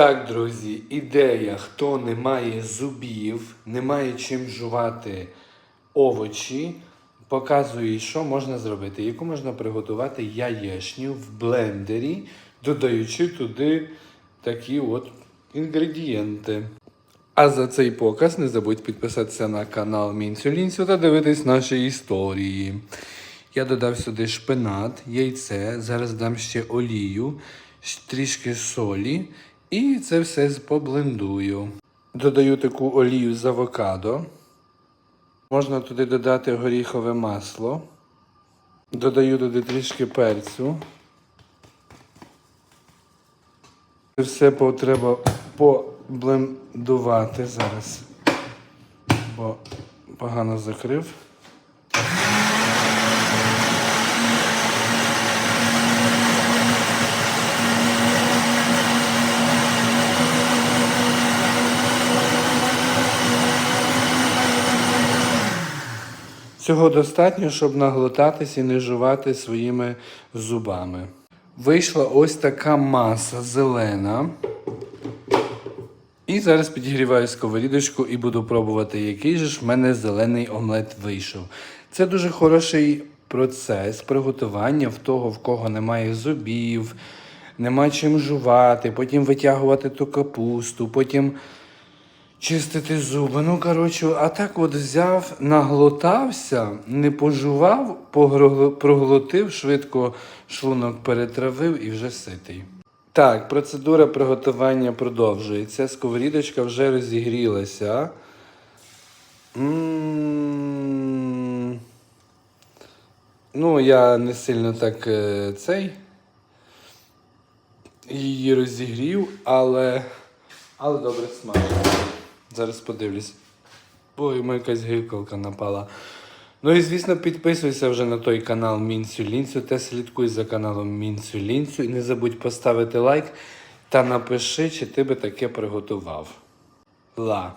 Так, друзі, ідея, хто не має зубів, не має чим жувати овочі, показує, що можна зробити, яку можна приготувати яєчню в блендері, додаючи туди такі от інгредієнти. А за цей показ не забудь підписатися на канал Мінцю Лінцю та дивитись наші історії. Я додав сюди шпинат, яйце, зараз дам ще олію, трішки солі і це все поблендую. Додаю таку олію з авокадо. Можна туди додати горіхове масло. Додаю туди трішки перцю. Це все треба поблендувати зараз, бо погано закрив. Цього достатньо, щоб наглотатись і не жувати своїми зубами. Вийшла ось така маса зелена. І зараз підігріваю сковорідочку і буду пробувати, який же ж в мене зелений омлет вийшов. Це дуже хороший процес приготування в того, в кого немає зубів, нема чим жувати, потім витягувати ту капусту, потім чистити зуби. Ну, коротше, а так от взяв, наглотався, не пожував, проглотив, швидко шлунок перетравив і вже ситий. Так, процедура приготування продовжується. Сковорідочка вже розігрілася. М, Ну, я не сильно так е, цей її розігрів, але, але добре смажено. Зараз подивлюсь. Ой, йому якась гикалка напала. Ну і звісно, підписуйся вже на той канал Мінцю Лінцю та слідкуй за каналом Мінцю Лінцю. І не забудь поставити лайк та напиши, чи ти би таке приготував. Ла.